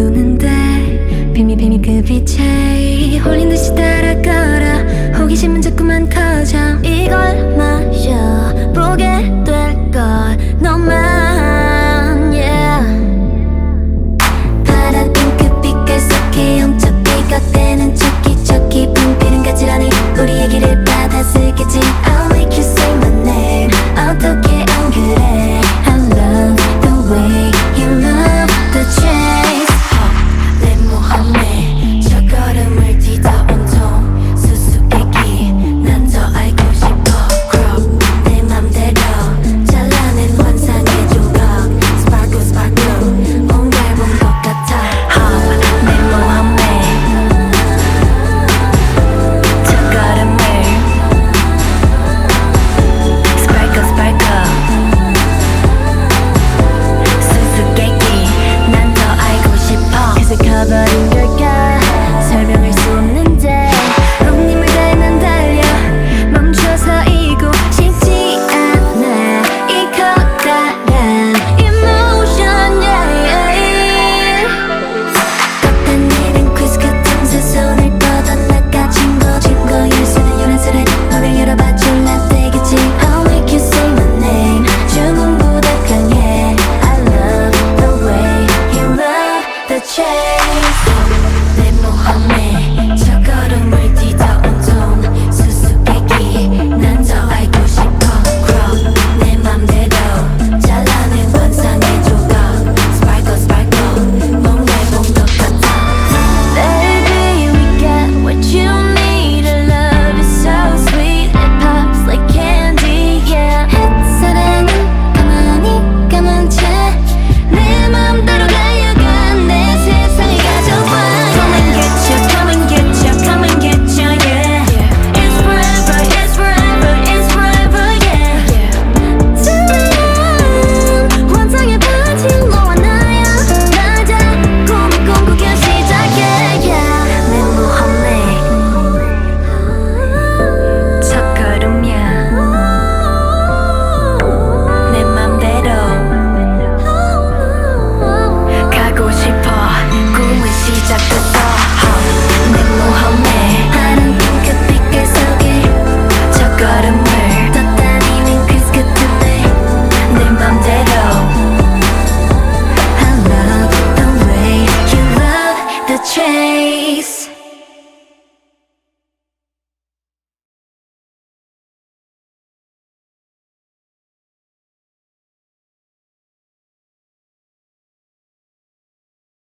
꿈꾸는데 비밀비밀그 빛에 홀린 듯이 따라가라 호기심은 자꾸만 커져 이걸 마셔보게 chase